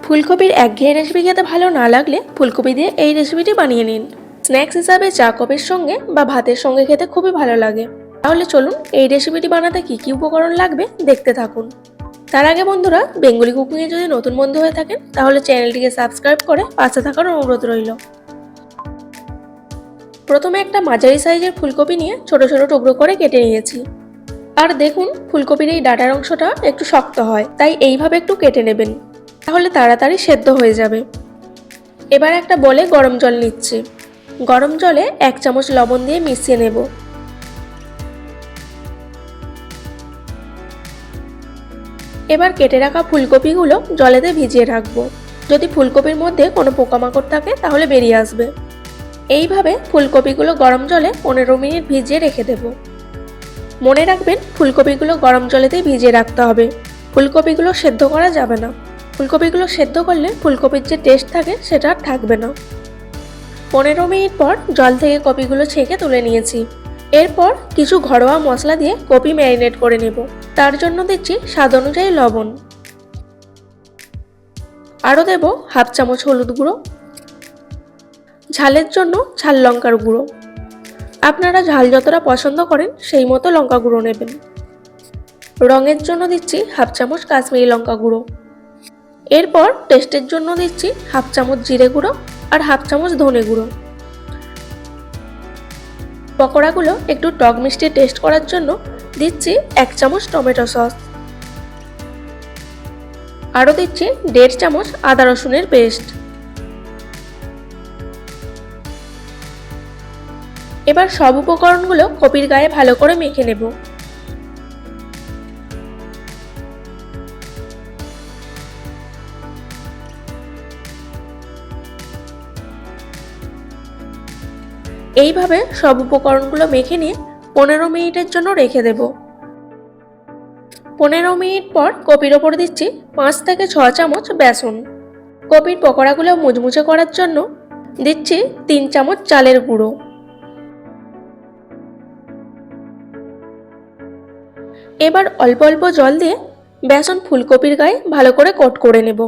ফুলকপির একঘেয়ে রেসিপি খেতে ভালো না লাগলে ফুলকপি দিয়ে এই রেসিপিটি বানিয়ে নিন। স্ন্যাক্স হিসাবে চা কপের সঙ্গে বা ভাতের সঙ্গে খেতে খুবই ভালো লাগে। তাহলে চলুন এই রেসিপিটি বানাতে কী কী উপকরণ লাগবে দেখতে থাকুন। তার আগে বন্ধুরা, বেঙ্গলি কুকিংয়ে যদি নতুন বন্ধু হয়ে থাকেন, তাহলে চ্যানেলটিকে সাবস্ক্রাইব করে পাশে থাকার অনুরোধ রইল। প্রথমে একটা মাঝারি সাইজের ফুলকপি নিয়ে ছোট ছোট টুকরো করে কেটে নিয়েছি। আর দেখুন, ফুলকপির এই ডাটার অংশটা একটু শক্ত হয়, তাই এইভাবে একটু কেটে নেবেন। তাহলে তাড়াতাড়ি সেদ্ধ হয়ে যাবে। এবার একটা বলে গরম জল নিচ্ছি। গরম জলে এক চামচ লবণ দিয়ে মিশিয়ে নেব। এবার কেটে রাখা ফুলকপিগুলো জলেতে ভিজিয়ে রাখব। যদি ফুলকপির মধ্যে কোনো পোকামাকড় থাকে, তাহলে বেরিয়ে আসবে। এইভাবে ফুলকপিগুলো গরম জলে পনেরো মিনিট ভিজিয়ে রেখে দেব। মনে রাখবেন, ফুলকপিগুলো গরম জলেতেই ভিজিয়ে রাখতে হবে। ফুলকপিগুলো সেদ্ধ করা যাবে না। ফুলকপিগুলো সেদ্ধ করলে ফুলকপির যে টেস্ট থাকে সেটা আর থাকবে না। পনেরো মিনিট পর জল থেকে কপিগুলো ছেঁকে তুলে নিয়েছি। এরপর কিছু ঘরোয়া মশলা দিয়ে কপি ম্যারিনেট করে নেব। তার জন্য দিচ্ছি স্বাদ অনুযায়ী লবণ। আরও দেব হাফ চামচ হলুদ গুঁড়ো। ঝালের জন্য ঝাল লঙ্কার গুঁড়ো। আপনারা ঝাল যতটা পছন্দ করেন সেই মতো লঙ্কা গুঁড়ো নেবেন। রঙের জন্য দিচ্ছি হাফ চামচ কাশ্মীরি লঙ্কা গুঁড়ো। এরপর টেস্টের জন্য দিচ্ছি হাফ চামচ জিরে গুঁড়ো আর হাফ চামচ ধনে গুঁড়ো। পকোড়াগুলো একটু টক মিষ্টি টেস্ট করার জন্য দিচ্ছি এক চামচ টমেটো সস। আরও দিচ্ছি দেড় চামচ আদা রসুনের পেস্ট। এবার সব উপকরণগুলো কপির গায়ে ভালো করে মেখে নেব। এইভাবে সব উপকরণগুলো মেখে নিয়ে পনেরো মিনিটের জন্য রেখে দেব। পনেরো মিনিট পর কপির ওপর দিচ্ছি পাঁচ থেকে ছ চামচ বেসন। কপির পকোড়াগুলো মুচমুচে করার জন্য দিচ্ছি তিন চামচ চালের গুঁড়ো। এবার অল্প অল্প জল দিয়ে বেসন ফুলকপির গায়ে ভালো করে কোট করে নেব।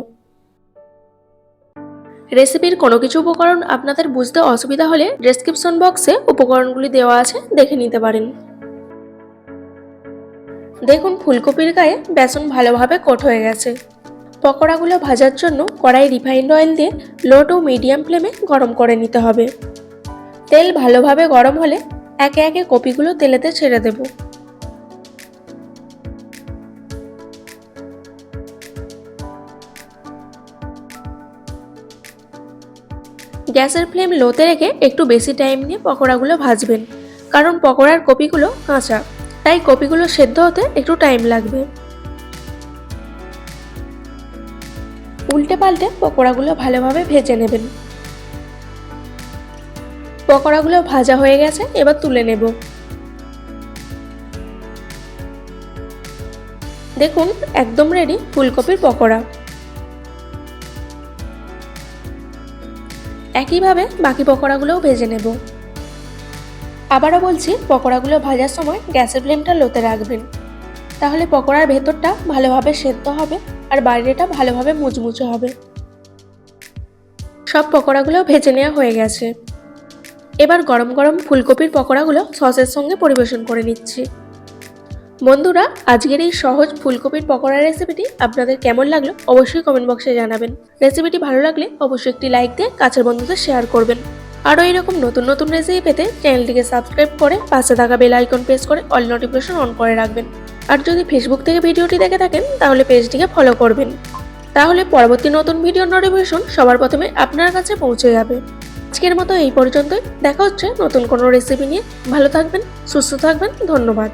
রেসিপির কোনো কিছু উপকরণ আপনাদের বুঝতে অসুবিধা হলে ডেসক্রিপশন বক্সে উপকরণগুলি দেওয়া আছে, দেখে নিতে পারেন। দেখুন, ফুলকপির গায়ে বেসন ভালোভাবে কোট হয়ে গেছে। পকোড়াগুলো ভাজার জন্য কড়াই রিফাইন্ড অয়েল দিয়ে লো টু মিডিয়াম ফ্লেমে গরম করে নিতে হবে। তেল ভালোভাবে গরম হলে একে একে কপিগুলো তেলেতে ছেড়ে দেবো। গ্যাসের ফ্লেম লোতে রেখে একটু বেশি টাইম নিয়ে পকোড়াগুলো ভাজবেন। কারণ পকোড়ার কপিগুলো কাঁচা, তাই কপিগুলো সেদ্ধ হতে একটু টাইম লাগবে। উল্টে পাল্টে পকোড়াগুলো ভালোভাবে ভেজে নেবেন। পকোড়াগুলো ভাজা হয়ে গেছে, এবার তুলে নেব। দেখুন, একদম রেডি ফুলকপির পকোড়া। একইভাবে বাকি পকোড়াগুলোও ভেজে নেব। আবারও বলছি, পকোড়াগুলো ভাজার সময় গ্যাসের ফ্লেমটা লোতে রাখবেন। তাহলে পকোড়ার ভেতরটা ভালোভাবে সেদ্ধ হবে আর বাইরেটা ভালোভাবে মুচমুচে হবে। সব পকোড়াগুলো ভেজে নেওয়া হয়ে গেছে। এবার গরম গরম ফুলকপির পকোড়াগুলো সসের সঙ্গে পরিবেশন করে নিচ্ছি। বন্ধুরা, আজকের এই সহজ ফুলকপির পকোড়া রেসিপিটি আপনাদের কেমন লাগল অবশ্যই কমেন্ট বক্সে জানাবেন। রেসিপিটি ভালো লাগলে অবশ্যই একটি লাইক দিয়ে কাছের বন্ধুদের শেয়ার করবেন। আরও এরকম নতুন নতুন রেসিপি পেতে চ্যানেলটিকে সাবস্ক্রাইব করে পাশে থাকা বেল আইকন প্রেস করে অল নোটিফিকেশন অন করে রাখবেন। আর যদি ফেসবুক থেকে ভিডিওটি দেখে থাকেন, তাহলে পেজটিকে ফলো করবেন। তাহলে পরবর্তী নতুন ভিডিও নোটিফিকেশন সবার প্রথমে আপনার কাছে পৌঁছে যাবে। আজকের মতো এই পর্যন্তই। দেখা হচ্ছে নতুন কোনো রেসিপি নিয়ে। ভালো থাকবেন, সুস্থ থাকবেন, ধন্যবাদ।